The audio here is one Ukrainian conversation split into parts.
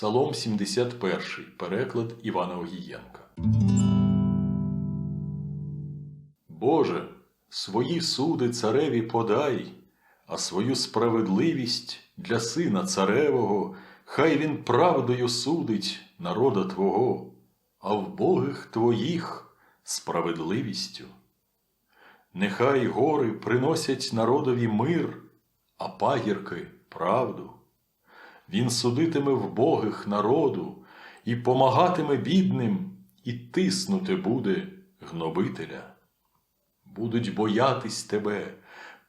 Псалом 71, переклад Івана Огієнка. Боже, свої суди цареві подай, а свою справедливість для сина царевого, хай він правдою судить народа Твого, а в богих Твоїх справедливістю. Нехай гори приносять народові мир, а пагірки правду. Він судитиме вбогих народу і помагатиме бідним, і тиснути буде гнобителя. Будуть боятись тебе,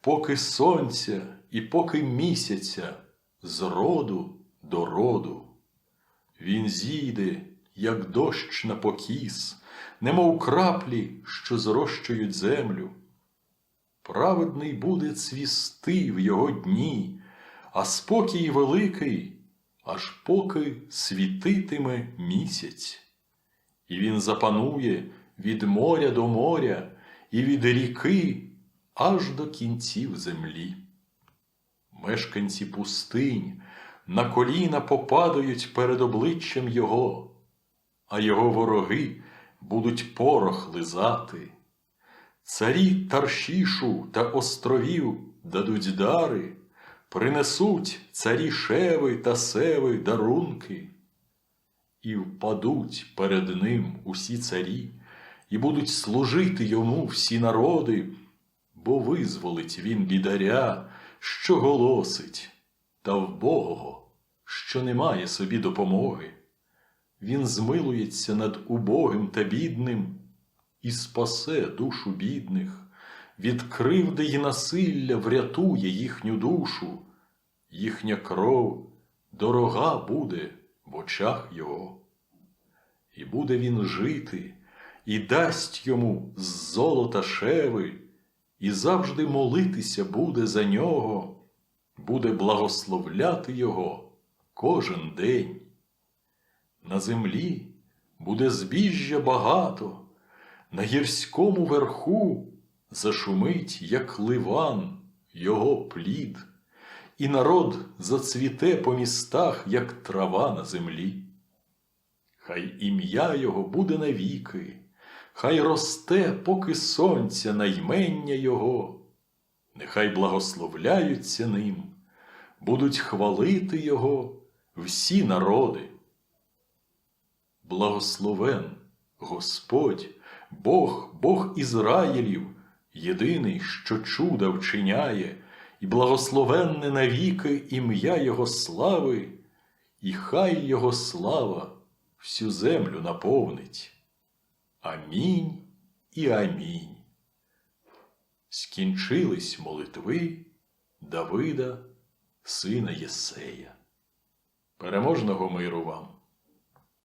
поки сонця і поки місяця, з роду до роду. Він зійде, як дощ на покіс, немов краплі, що зрощують землю. Праведний буде цвісти в його дні, а спокій великий, аж поки світитиме місяць. І він запанує від моря до моря і від ріки аж до кінців землі. Мешканці пустинь на коліна попадають перед обличчям його, а його вороги будуть порох лизати. Царі Таршішу та островів дадуть дари, принесуть царі Шеви та Севи дарунки, і впадуть перед ним усі царі, і будуть служити йому всі народи, бо визволить він бідаря, що голосить, та вбогого, що не має собі допомоги. Він змилується над убогим та бідним і спасе душу бідних, від кривди й насилля врятує їхню душу, їхня кров дорога буде в очах його. І буде він жити, і дасть йому з золота шеви, і завжди молитися буде за нього, буде благословляти його кожен день. На землі буде збіжжя багато, на гірському верху зашумить, як ливан, його плід, і народ зацвіте по містах, як трава на землі. Хай ім'я його буде навіки, хай росте, поки сонця наймення його, нехай благословляються ним, будуть хвалити його всі народи. Благословен Господь, Бог, Бог Ізраїлів, єдиний, що чуда вчиняє, і благословенне навіки ім'я Його слави, і хай Його слава всю землю наповнить. Амінь і амінь. Скінчились молитви Давида, сина Єсея. Переможного миру вам!